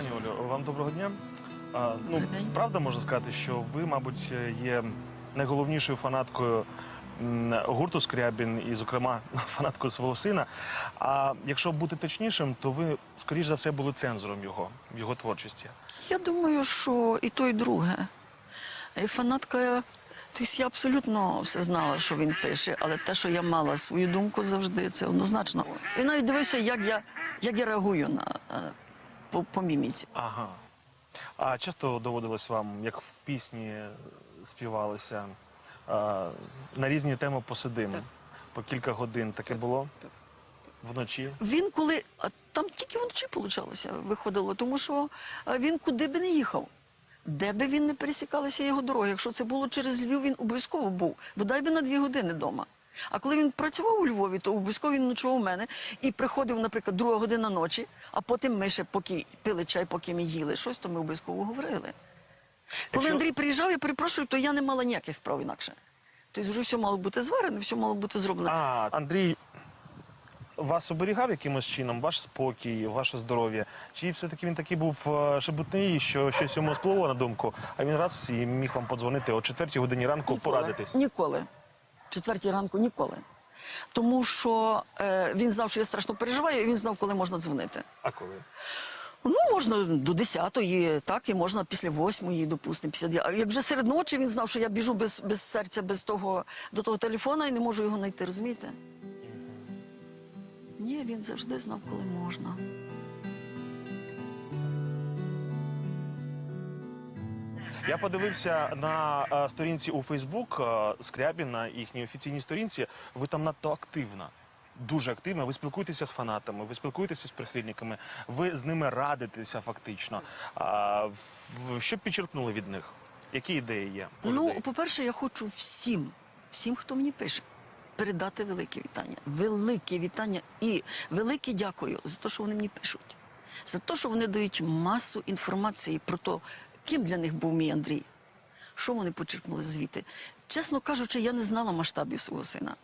Пані Олю, вам доброго дня. А, ну, день. правда можна сказати, що ви, мабуть, є найголовнішою фанаткою гурту Скрябін і, зокрема, фанаткою свого сина. А якщо бути точнішим, то ви, скоріш за все, були цензором його, в його творчості. Я думаю, що і то, і друге. І фанатка, тобто я абсолютно все знала, що він пише, але те, що я мала свою думку завжди, це однозначно. Він навіть дивився, як я, як я реагую на, е, по, по міміці. Ага. А часто доводилось вам, як в пісні співалося, а, на різні теми посидим. Так. По кілька годин таке було вночі. Він коли, а там тільки вночі получалося, виходило, тому що е, він куди би не їхав. Де би він не пересікалися його дороги. Якщо це було через Львів, він обов'язково був. Бодай би на дві години вдома. А коли він працював у Львові, то обов'язково він ночував у мене і приходив, наприклад, друга година ночі, а потім ми ще поки пили чай, поки ми їли щось, то ми обов'язково говорили. Коли Якщо- Андрій приїжджав, я перепрошую, то я не мала ніяких справ інакше. Тобто вже все мало бути зварене, все мало бути зроблено. А, Андрій вас оберігав якимось чином, ваш спокій, ваше здоров'я? Чи все-таки він такий був е, шебутний, що щось йому сплило на думку, а він раз і міг вам подзвонити о четвертій годині ранку порадитись? Ніколи. Четвертій ранку ніколи. Тому що е, він знав, що я страшно переживаю, і він знав, коли можна дзвонити. А коли? Ну, можна до 10-ї, так, і можна після 8-ї, допустимо, після 9 А як вже серед ночі він знав, що я біжу без, без серця, без того, до того телефона і не можу його знайти, розумієте? Ні, він завжди знав, коли можна. Я подивився на е, сторінці у Фейсбук е, Скрябіна, їхній офіційній сторінці. Ви там надто активна. Дуже активна. Ви спілкуєтеся з фанатами, ви спілкуєтеся з прихильниками, ви з ними радитеся фактично. А, в- що б підчеркнули від них? Які ідеї є? у Ну, по-перше, я хочу всім, всім, хто мені пише, передати велике вітання. Велике вітання і велике дякую за те, що вони мені пишуть. За те, що вони дають масу інформації про те, ким для них був мій Андрій. Що вони почерпнули звідти? Чесно кажучи, я не знала масштабів свого сина.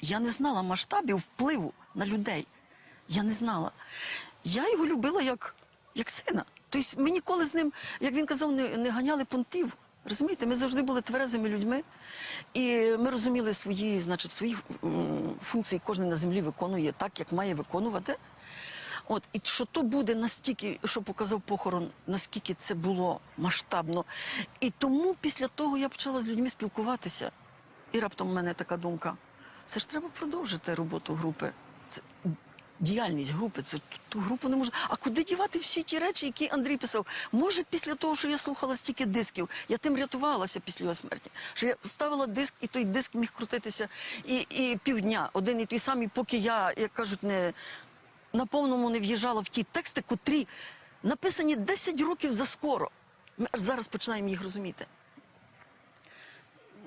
Я не знала масштабів впливу на людей. Я не знала. Я його любила як, як сина. Тобто ми ніколи з ним, як він казав, не, не ганяли понтів. Розумієте, ми завжди були тверезими людьми, і ми розуміли свої, значить, свої функції кожен на землі виконує так, як має виконувати. От, і що то буде настільки, що показав похорон, наскільки це було масштабно. І тому після того я почала з людьми спілкуватися. І раптом в мене така думка: це ж треба продовжити роботу групи. Це діяльність групи, це ту- групу не може. А куди дівати всі ті речі, які Андрій писав? Може, після того, що я слухала стільки дисків, я тим рятувалася після його смерті. Що я ставила диск, і той диск міг крутитися і, і півдня, один і той самий, поки я, як кажуть, не на повному не в'їжджала в ті тексти, котрі написані 10 років заскоро. Ми аж зараз починаємо їх розуміти.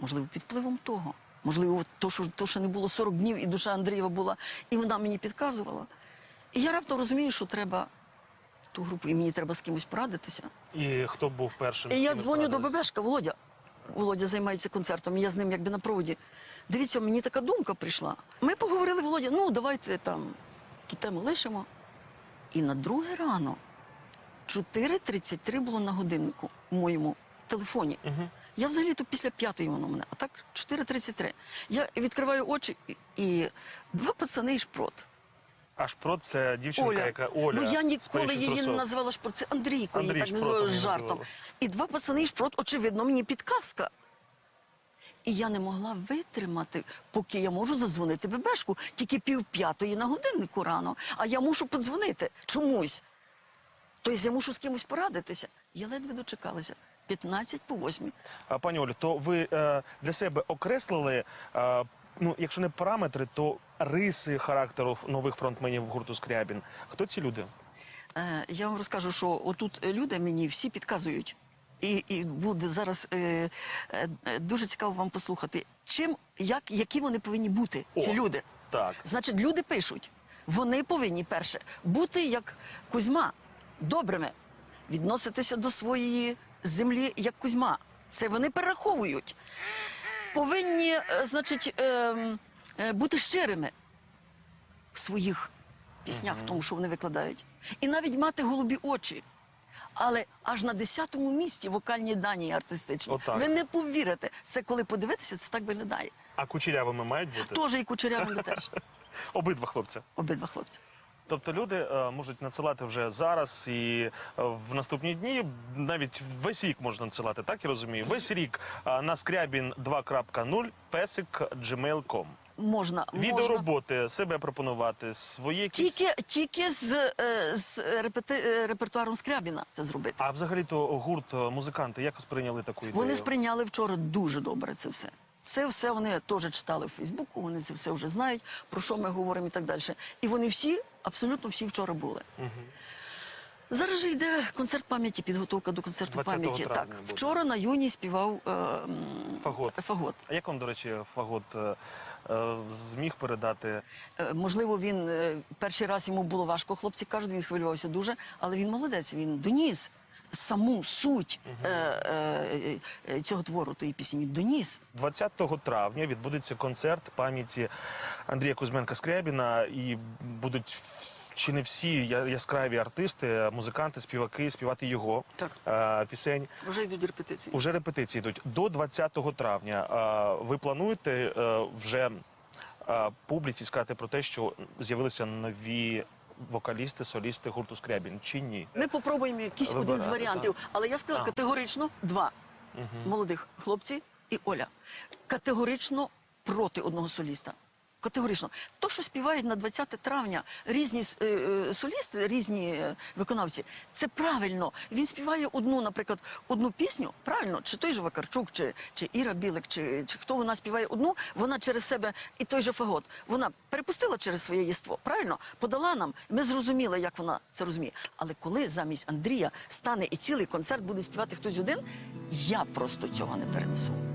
Можливо, під впливом того. Можливо, то, що, то, що не було 40 днів, і душа Андрієва була, і вона мені підказувала. І я раптом розумію, що треба ту групу, і мені треба з кимось порадитися. І хто був першим? І я дзвоню до? Бебешка, Володя. Володя займається концертом, і я з ним якби на проводі. Дивіться, мені така думка прийшла. Ми поговорили, Володя, ну давайте там ту тему лишимо. І на друге рано 4.33 було на годиннику в моєму телефоні. Я взагалі-то після п'ятої воно мене, а так 4.33. Я відкриваю очі і, два пацани і шпрот. Аж про це дівчинка, Оля. яка Оля. ну я ніколи її не трусов». називала шпрот. Це Андрійко, її так називаю її жартом. називала. І два пацани і шпрот, очевидно, мені підказка. І я не могла витримати, поки я можу задзвонити Бебешку тільки пів п'ятої на годиннику рано, а я мушу подзвонити чомусь. Тобто я мушу з кимось порадитися. Я ледве дочекалася. 15 по 8. А, Пані Олю, то ви е, для себе окреслили, е, ну, якщо не параметри, то риси характеру нових фронтменів гурту Скрябін. Хто ці люди? Е, я вам розкажу, що отут люди мені всі підказують. І, і буде зараз е, е, е, дуже цікаво вам послухати, чим, як, які вони повинні бути, ці О, люди. Так. Значить, люди пишуть, вони повинні перше бути як Кузьма, добрими, відноситися до своєї землі як Кузьма. Це вони перераховують. Повинні, е, значить, ем, е, бути щирими в своїх піснях, в тому, що вони викладають. І навіть мати голубі очі. Але аж на 10-му місці вокальні дані артистичні. Отак. Ви не повірите. Це коли подивитися, це так виглядає. А кучерявими мають бути? Теж і кучерявими теж. Обидва хлопці. Обидва хлопці. Тобто люди е, можуть надсилати вже зараз і е, в наступні дні, навіть весь рік можна надсилати, так я розумію. Весь рік е, на скрябін 2.0 песик gmail.com. Можна. Відеороботи, себе пропонувати, свої якісь... Тільки, тільки з, е, з репети, е, репертуаром Скрябіна це зробити. А взагалі-то гурт, е, музиканти, як сприйняли таку ідею? Вони сприйняли вчора дуже добре це все. Це все вони теж читали в Фейсбуку, вони це все вже знають, про що ми говоримо і так далі. І вони всі, абсолютно всі вчора були. Зараз же йде концерт пам'яті, підготовка до концерту пам'яті. Так, буде. вчора на юні співав е, Фагот. Фагот. А як вам, до речі, Фагот е, е, зміг передати? Е, Можливо, він е, перший раз йому було важко. Хлопці кажуть, він хвилювався дуже, але він молодець. Він доніс саму суть е, е, е, цього твору, тої пісні. Доніс. 20 травня відбудеться концерт пам'яті Андрія Кузьменка Скрябіна і будуть чи не всі я- яскраві артисти, музиканти, співаки співати його Так. е, пісень. Вже йдуть репетиції. Уже репетиції йдуть до 20 травня. Е, Ви плануєте е, вже е, публіці сказати про те, що з'явилися нові вокалісти, солісти гурту Скрябін чи ні? Ми попробуємо якийсь один з Вибирати, варіантів. Але я сказала А. категорично два молодих хлопці і Оля. Категорично проти одного соліста. Категорично. То, що співають на 20 травня різні е, е, солісти, різні е, виконавці, це правильно. Він співає одну, наприклад, одну пісню, правильно, чи той же Вакарчук, чи, чи Іра Білик, чи, чи хто вона співає одну, вона через себе і той же фагот. Вона перепустила через своє єство, правильно? Подала нам, ми зрозуміли, як вона це розуміє. Але коли замість Андрія стане і цілий концерт буде співати хтось один, я просто цього не перенесу.